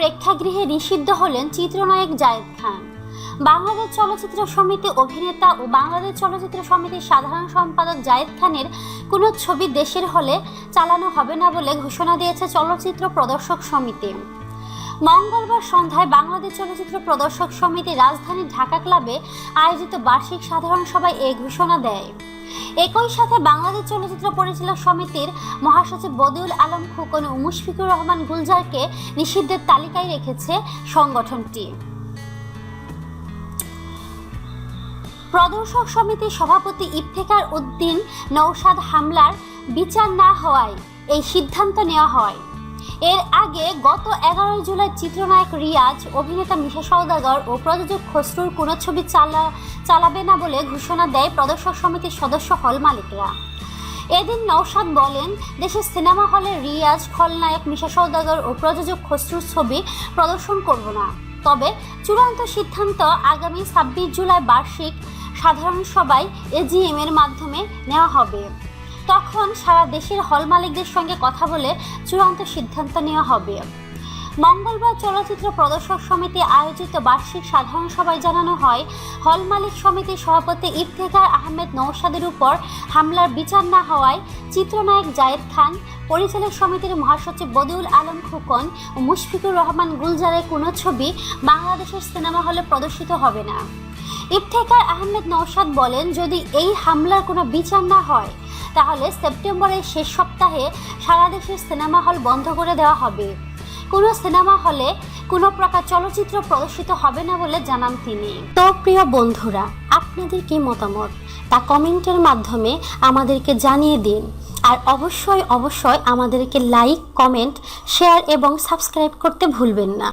প্রেক্ষাগৃহে নিষিদ্ধ হলেন চিত্রনায়ক জায়েদ খান। বাংলাদেশ চলচ্চিত্র সমিতি অভিনেতা ও বাংলাদেশ চলচ্চিত্র সমিতির সাধারণ সম্পাদক জায়েদ খানের কোনো ছবি দেশের হলে চালানো হবে না বলে ঘোষণা দিয়েছে চলচ্চিত্র প্রদর্শক সমিতি। মঙ্গলবার সন্ধ্যায় বাংলাদেশ চলচ্চিত্র প্রদর্শক সমিতি রাজধানী ঢাকা ক্লাবে আয়োজিত বার্ষিক সাধারণ সভায় এই ঘোষণা দেয়। একই সাথে বাংলাদেশ চলচ্চিত্র পরিচালক সমিতির মহাসচিব বদিউল আলম খোকন ও মুশফিকুর রহমান গুলজারকে নিষিদ্ধের তালিকায় রেখেছে সংগঠনটি। প্রদর্শক সমিতির সভাপতি ইফতেকার উদ্দিন নৌসাদ হামলার বিচার না হওয়ায় এই সিদ্ধান্ত নেওয়া হয়। এর আগে গত এগারোই জুলাই চিত্রনায়ক রিয়াজ, অভিনেতা মিশা সওদাগর ও প্রযোজক খসরুর কোনো ছবি চালা, চালাবে না বলে ঘোষণা দেয় প্রদর্শক সমিতির সদস্য হল মালিকরা। এদিন নৌসাদ বলেন, দেশের সিনেমা হলে রিয়াজ, খলনায়ক মিশা সওদাগর ও প্রযোজক খসরুর ছবি প্রদর্শন করব না। তবে চূড়ান্ত সিদ্ধান্ত আগামী ছাব্বিশ জুলাই বার্ষিক সাধারণ সভায় এজিএম এর মাধ্যমে নেওয়া হবে। তখন সারা দেশের হল মালিকদের সঙ্গে কথা বলে চূড়ান্ত সিদ্ধান্ত নেওয়া হবে। মঙ্গলবার চলচ্চিত্র প্রদর্শক সমিতি আয়োজিত বার্ষিক সাধারণ সভায় জানানো হয়, হল মালিক সমিতির সভাপতি ইফতেখার আহমেদ নৌসাদের উপর হামলার বিচার না হওয়ায় চিত্রনায়ক জায়েদ খান, পরিচালক সমিতির মহাসচিব বদিউল আলম খোকন ও মুশফিকুর রহমান গুলজারের কোনো ছবি বাংলাদেশের সিনেমা হলে প্রদর্শিত হবে না। ইফতেখার আহমেদ নৌসাদ বলেন, যদি এই হামলার কোনো বিচার না হয় তাহলে সেপ্টেম্বরের শেষ সপ্তাহে সারা দেশের সিনেমা হল বন্ধ করে দেওয়া হবে। কোনো সিনেমা হলে কোনো প্রকার চলচ্চিত্র প্রদর্শিত হবে না বলে জানান তিনি। তো প্রিয় বন্ধুরা, আপনাদের কি মতামত? তা কমেন্টের মাধ্যমে আমাদেরকে জানিয়ে দিন। আর অবশ্যই অবশ্যই আমাদেরকে লাইক, কমেন্ট, শেয়ার এবং সাবস্ক্রাইব করতে ভুলবেন না।